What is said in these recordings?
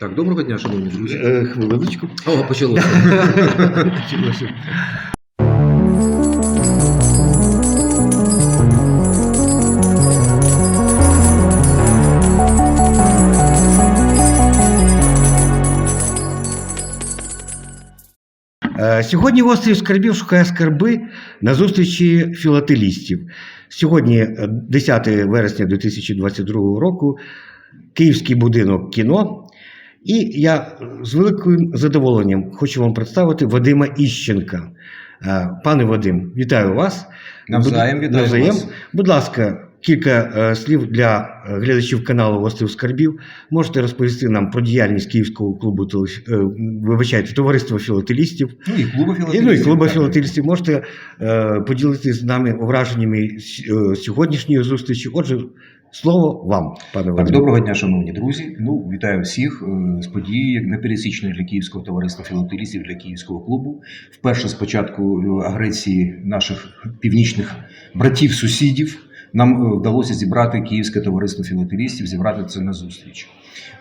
Так, доброго дня, шановні друзі. Е, Хвилиночку. О, почалося. Почалося. Е, Сьогодні острів Скарбів шукає скарби на зустрічі філателістів. Сьогодні, е, 10 вересня 2022 року, Київський будинок кіно. І я з великим задоволенням хочу вам представити Вадима Іщенка. Е, Пане Вадим, вітаю вас. Навзаєм вітаю навзаєм. вас. Будь ласка, кілька е, слів для е, глядачів каналу Острів Скарбів. Можете розповісти нам про діяльність Київського клубу вибачайте, товариства філателістів. Ну і клуба І, ну, і клуба так. філателістів можете поділитися з нами враженнями сьогоднішньої зустрічі. Отже, слово вам, пане Так, Вадим. доброго дня, шановні друзі. Ну, вітаю всіх е, з подією непересічної для Київського товариства філателістів для Київського клубу. Вперше з початку е, агресії наших північних братів-сусідів нам е, вдалося зібрати Київське товариство філателістів, зібрати це на зустріч.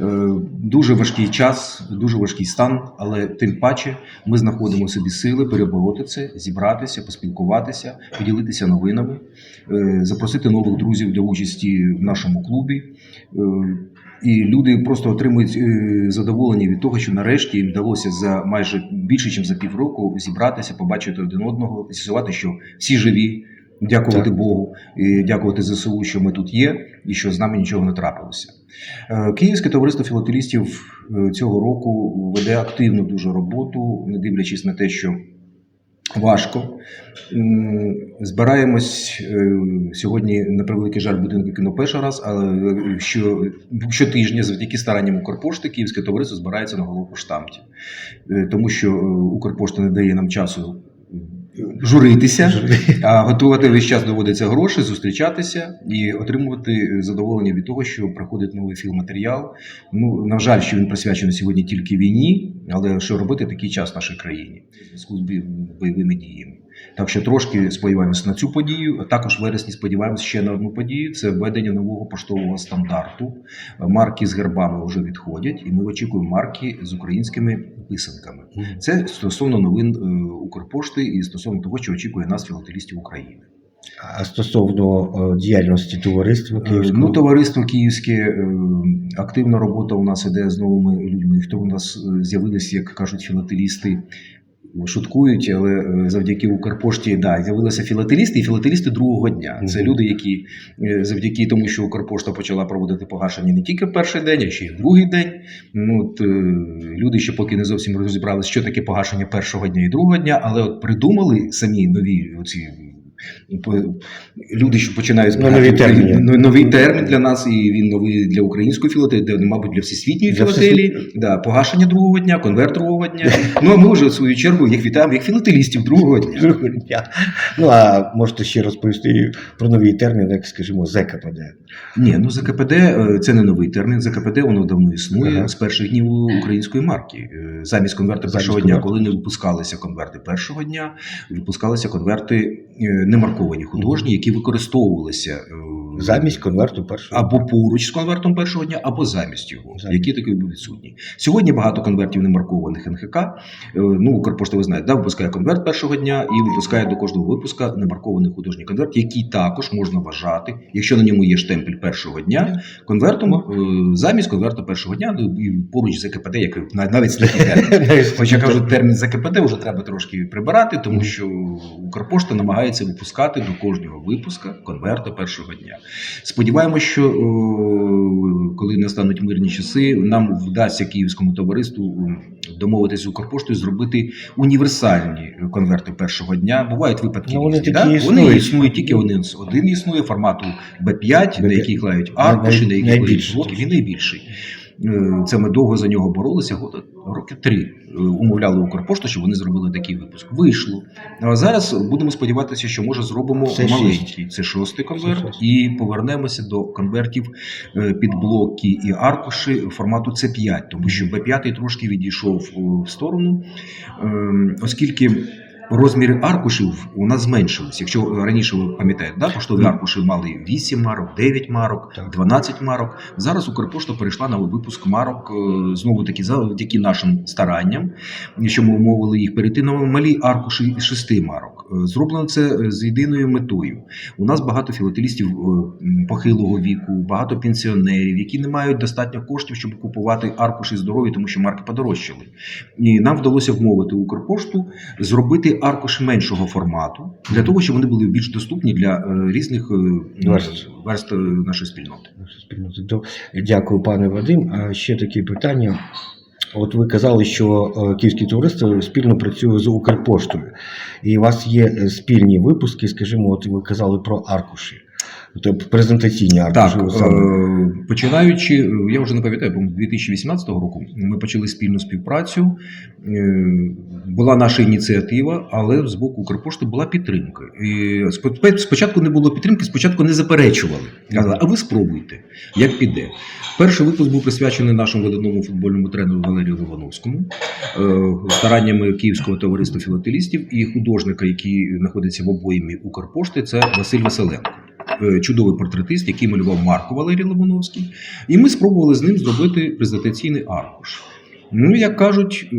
Е, Дуже важкий час, дуже важкий стан, але тим паче ми знаходимо собі сили перебороти це, зібратися, поспілкуватися, поділитися новинами, е, запросити нових друзів для участі в нашому клубі. І люди просто отримують задоволення від того, що нарешті їм вдалося за майже більше, ніж за півроку зібратися, побачити один одного, з'ясувати, що всі живі. Дякувати Так. Богу, і дякувати ЗСУ, що ми тут є, і що з нами нічого не трапилося. Е, Київське товариство філателістів е, цього року веде активну дуже роботу, не дивлячись на те, що важко. Збираємось е, сьогодні, на превеликий жаль, будинку кіно перший раз, але що, щотижня, завдяки старанням Укрпошти, Київське товариство збирається на голову штамті. Тому що Укрпошта не дає нам часу е, журитися, а готувати весь час доводиться гроші, зустрічатися і отримувати задоволення від того, що приходить новий філматеріал. Ну, на жаль, що він присвячений сьогодні тільки війні, але що робити такий час в нашій країні зв'язку з бойовими діями. Так що трошки сподіваємося на цю подію. А також в вересні сподіваємося ще на одну подію: це введення нового поштового стандарту. Марки з гербами вже відходять, і ми очікуємо марки з українськими писанками. Це стосовно новин е, Укрпошти і стосовно того, що очікує нас філателістів України. А стосовно е, діяльності товариства Е, Київського Ну, товариство Київське активна робота у нас іде з новими людьми. Хто у нас з'явилися, як кажуть філателісти. Шуткують, але е, завдяки Укрпошті да, з'явилися філателісти і філателісти другого дня. Це люди, які е, завдяки тому, що Укрпошта почала проводити погашення не тільки перший день, а ще й другий день. Ну, от, е, люди ще поки не зовсім розібралися, що таке погашення першого дня і другого дня, але от придумали самі нові оці. Люди, що починають Ну, нові терміни. Ну, новий термін для нас, і він новий для української філателії, де, мабуть, для всесвітньої Для філателії. Да, погашення другого дня, конверт другого дня. Ну а ми вже в свою чергу їх вітаємо як філателістів другого дня. Другого дня. Ну а можете ще розповісти про новий термін, як скажімо, ЗКПД. Ні, ну ЗКПД е, це не новий термін. ЗКПД воно давно існує Ага. з перших днів української марки. Е, Замість конверта першого конверту. дня, коли не випускалися конверти першого дня, випускалися конверти е, немарковані художні, які використовувалися е, Замість конверту першого. або поруч з конвертом першого дня, або замість його, Замість. які таки були відсутні. Сьогодні багато конвертів немаркованих НХК. Е, Ну, Укрпошта, ви знаєте, да, випускає конверт першого дня і випускає до кожного випуска немаркований художній конверт, який також можна вважати, якщо на ньому є штемпель першого дня, конвертом е, замість конверта першого дня, ну, і поруч з ЗКПД, який нав- навіть. Хоча кажуть, термін ЗКПД вже треба трошки прибирати, тому що Укрпошта намагається випускати до кожного випуска конверта першого дня. Сподіваємося, що коли настануть мирні часи, нам вдасться київському товариству домовитися з Укрпоштою зробити універсальні конверти першого дня. Бувають випадки. Ну, вони різні, такі да? існують. Вони існують тільки один, один існує формату B5, на B5. який клають аркуші, на які клеють блоки. Він найбільший. Е, Це ми довго за нього боролися, роки три. Е, Умовляли Укрпошту, щоб вони зробили такий випуск. Вийшло. А зараз будемо сподіватися, що може зробимо Це шість. маленький. Це шостий конверт, Це і повернемося до конвертів е, під блоки і аркуші формату C5, тому що B5 трошки відійшов в сторону, Ем, оскільки. Розміри аркушів у нас зменшились. Якщо раніше ви пам'ятаєте, да, поштові аркуші мали 8 марок, 9 марок, Так. 12 марок. Зараз Укрпошта перейшла на випуск марок е, знову таки завдяки нашим старанням, що ми умовили їх перейти на малі аркуші із 6 марок. Е, Зроблено це е, з єдиною метою. У нас багато філателістів похилого віку, багато пенсіонерів, які не мають достатньо коштів, щоб купувати аркуші здорові, тому що марки подорожчали. І нам вдалося вмовити Укрпошту зробити аркуші меншого формату для того, щоб вони були більш доступні для е, різних е, Верств. верств е, нашої спільноти. Дякую, пане Вадим. А ще такі питання. От ви казали, що київські туристи спільно працює з Укрпоштою, і у вас є е, спільні випуски, скажімо, от ви казали про аркуші, тобто презентаційні аркуші. Так, саме. е, починаючи, е, я вже не пам'ятаю, по 2018 року ми почали спільну співпрацю. Е, Була наша ініціатива, але з боку Укрпошти була підтримка. І спочатку не було підтримки, спочатку не заперечували. Казали, а ви спробуйте, як піде. Перший випуск був присвячений нашому видатному футбольному тренеру Валерію Ливановському, е, стараннями Київського товариства філателістів і художника, який знаходиться в обоймі Укрпошти, це Василь Василенко. Е, Чудовий портретист, який малював Марко Валерій Ливановський. І ми спробували з ним зробити презентаційний аркуш. Ну, як кажуть, е,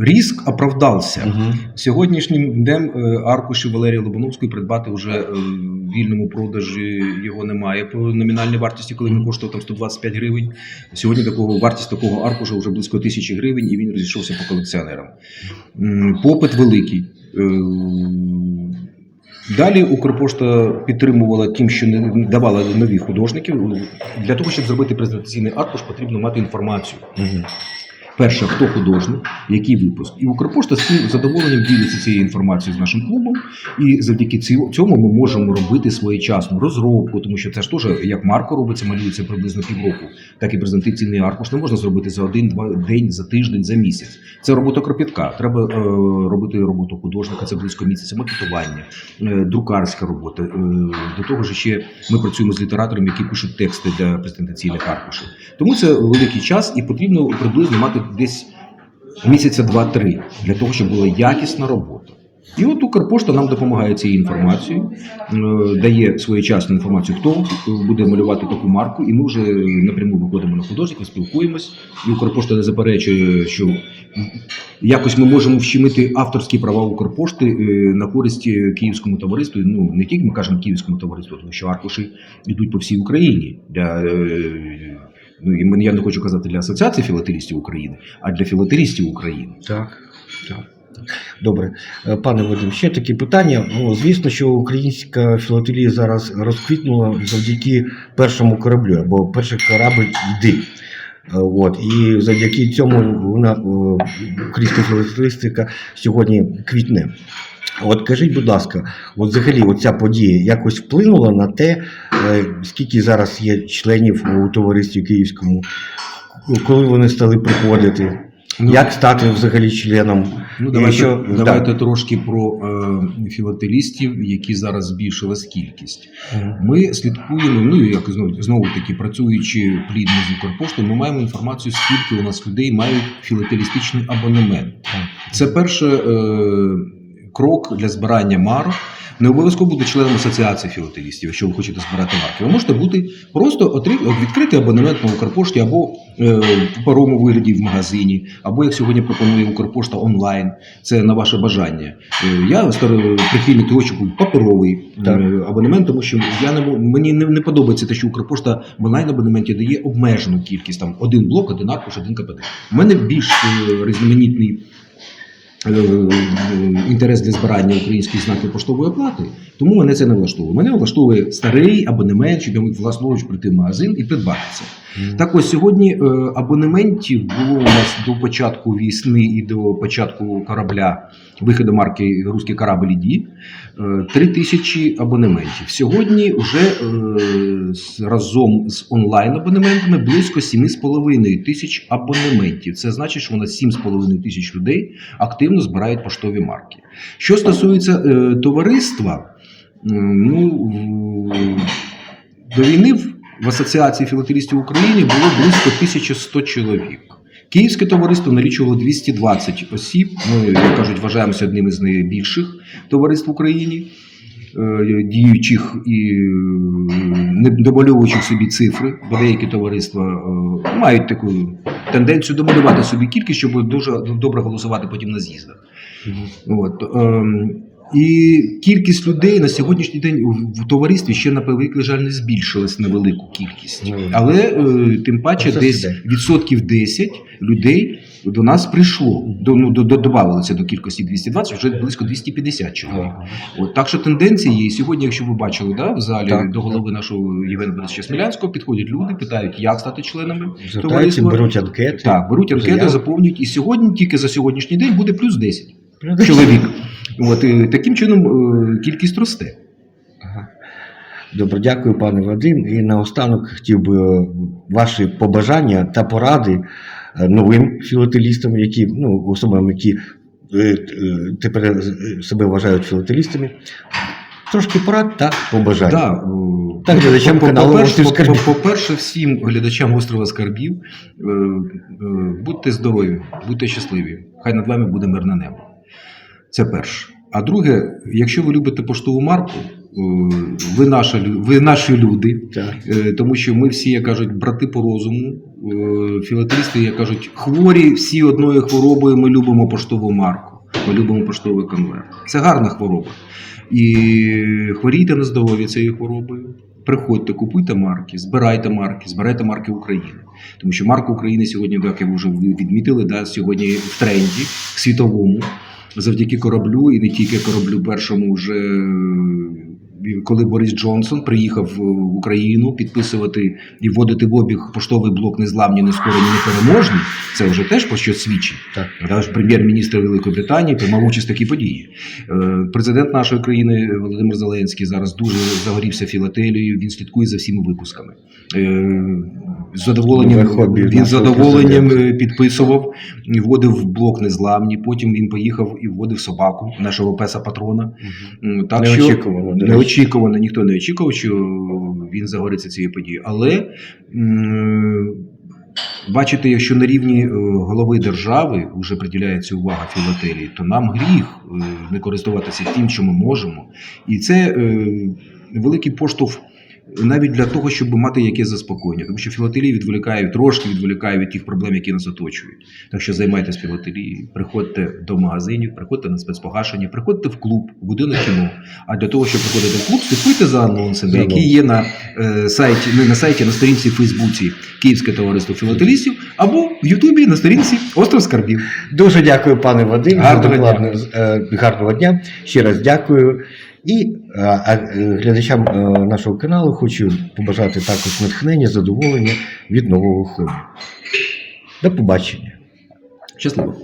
ріск оправдався. Мгм. Сьогоднішнім днем е, аркуші Валерія Лобановської придбати вже в вільному продажі його немає по номінальній вартості, коли він коштував там 125 гривень. Сьогодні такого вартість такого аркуша вже близько тисячі гривень, і він розійшовся по колекціонерам. Попит великий. Далі Укрпошта підтримувала тим, що не давала нові художників. Для того, щоб зробити презентаційний аркуш, потрібно мати інформацію. Мгм. Перше, хто художник, який випуск. І Укрпошта з цим задоволенням ділиться цією інформацією з нашим клубом. І завдяки цьому ми можемо робити своєчасну розробку, тому що це ж теж як Марко робиться, малюється приблизно півроку, так і презентаційний аркуш не можна зробити за один-два день, за тиждень, за місяць. Це робота кропітка. Треба е, робити роботу художника, це близько місяця, макетування, е, друкарська робота. Е, до того ж, ще ми працюємо з літераторами, які пишуть тексти для презентаційних аркушів. Тому це великий час і потрібно приблизно мати десь місяця два-три для того, щоб була якісна робота. І от Укрпошта нам допомагає цією інформацією, е, дає своєчасну інформацію, хто буде малювати таку марку, і ми вже напряму виходимо на художників, спілкуємось. І Укрпошта не заперечує, що якось ми можемо вщемити авторські права Укрпошти е, на користь е, київському товариству. Ну не тільки ми кажемо київському товариству, тому що аркуші йдуть по всій Україні для. Ну, і я не хочу казати для Асоціації філателістів України, а для філателістів України. Так, так. Добре, Е, пане Вадим, ще такі питання. Ну, звісно, що українська філателія зараз розквітнула завдяки першому кораблю, або перший корабль йди. Е, От, і завдяки цьому вона е, українська філателістика сьогодні квітне. От кажіть, будь ласка, от взагалі оця подія якось вплинула на те, е, скільки зараз є членів у товаристві Київському, коли вони стали приходити, Ну, як стати взагалі членом? Ну, давайте, що- давайте так. трошки про е, філателістів, які зараз збільшилась кількість. Ми слідкуємо, ну як знову, знову таки працюючи плідно з Укрпоштою, ми маємо інформацію, скільки у нас людей мають філателістичний абонемент. Це перший е, крок для збирання марок. Не обов'язково бути членом асоціації філателістів, якщо ви хочете збирати марки. Ви можете бути просто відкрити абонемент на Укрпошті або е, в парому вигляді в магазині, або як сьогодні пропонує Укрпошта онлайн. Це на ваше бажання. Е, я прихильник того, що купую паперовий Так. е, абонемент, тому що я не мені не, не подобається те, що Укрпошта в онлайн абонементі дає обмежену кількість там один блок, один аркуш, один КПД. У мене більш різноманітний інтерес для збирання українських знаків поштової оплати, тому мене це не влаштовує. Мене влаштовує старий абонемент, щоб я міг власноруч прийти в магазин і придбати це. Так ось сьогодні е, абонементів було у нас до початку весни і до початку корабля виходу марки Руський корабль іді три тисячі абонементів. Сьогодні вже е, разом з онлайн абонементами близько 7,5 тисяч абонементів. Це значить, що у нас 7,5 тисяч людей активно збирають поштові марки. Що стосується е, товариства, ну до війни в Асоціації філателістів України було близько 1100 чоловік. Київське товариство налічувало 220 осіб. Ми, як кажуть, вважаємося одним із найбільших товариств в Україні, е, діючих і е, не домальовуючих собі цифри, бо деякі товариства е, мають таку тенденцію домалювати собі кількість, щоб дуже добре голосувати потім на з'їздах. От, ем, і кількість людей на сьогоднішній день в- товаристві ще на превеликий жаль не збільшилась на велику кількість. Ну, Але е, тим паче десь відсотків 10 людей до нас прийшло. До, ну, до, до, добавилося до кількості 220, вже близько 250 чоловік. От, так що тенденції є. Сьогодні, якщо ви бачили, да, в залі Так. до голови нашого Євгена Борисовича Смілянського підходять люди, питають, як стати членами. Товариства. беруть анкети. Так, беруть анкети, заповнюють. І сьогодні, тільки за сьогоднішній день, буде плюс 10 чоловік. От, і таким чином е, кількість росте. Ага. Добре, дякую, пане Вадим. І наостанок хотів би е, ваші побажання та поради е, новим філателістам, які, ну, особам, які е, е, тепер е, себе вважають філателістами. Трошки порад та побажань. Да, е, Так, глядачам каналу по-перше, по- Скарбів». по- всім глядачам острова Скарбів, е, е, будьте здорові, будьте щасливі. Хай над вами буде мирне небо. Це перше. А друге, якщо ви любите поштову марку, е, ви, наша, ви наші люди, Так. Е, тому що ми всі, як кажуть, брати по розуму, е, філателісти, як кажуть, хворі всі одною хворобою. Ми любимо поштову марку, ми любимо поштовий конверт. Це гарна хвороба. І хворійте на здоров'я цією хворобою. Приходьте, купуйте марки, збирайте марки, збирайте марки України. Тому що марка України сьогодні, як ви вже відмітили, да, сьогодні в тренді світовому, завдяки кораблю, і не тільки кораблю першому вже е, коли Борис Джонсон приїхав в Україну підписувати і вводити в обіг поштовий блок незламні, нескорені, непереможні, це вже теж про що свідчить. Так. Прем'єр-міністр Великої Британії приймав участь в такій події. Е, Президент нашої країни Володимир Зеленський зараз дуже загорівся філателією. Він слідкує за всіми випусками. Е, З задоволенням Нове хобі він з задоволенням е, підписував, і вводив в блок незламні. Потім він поїхав і вводив собаку нашого песа патрона. М, Так що Неочікувано, до речі. Неочікувано, ніхто не очікував, що він загориться цією подією. Але бачите, якщо на рівні е, голови держави вже приділяється увага філателії, то нам гріх е, не користуватися тим, що ми можемо. І це е, великий поштовх. Навіть для того, щоб мати якесь заспокоєння, тому що філателія відволікає трошки відволікає від тих проблем, які нас оточують. Так що займайтесь філателією, приходьте до магазинів, приходьте на спецпогашення, приходьте в клуб, в будинок кіно. А для того, щоб приходити в клуб, слідкуйте за анонсами, які є на е, сайті, не на сайті, на сторінці в Фейсбуці Київське товариство філателістів, або в Ютубі на сторінці Остров Скарбів. Дуже дякую, пане Вадим. Гарного е, гарного дня. Ще раз дякую. І е, глядачам е, нашого каналу хочу побажати також натхнення, задоволення від нового хобі. До побачення. Щасливо!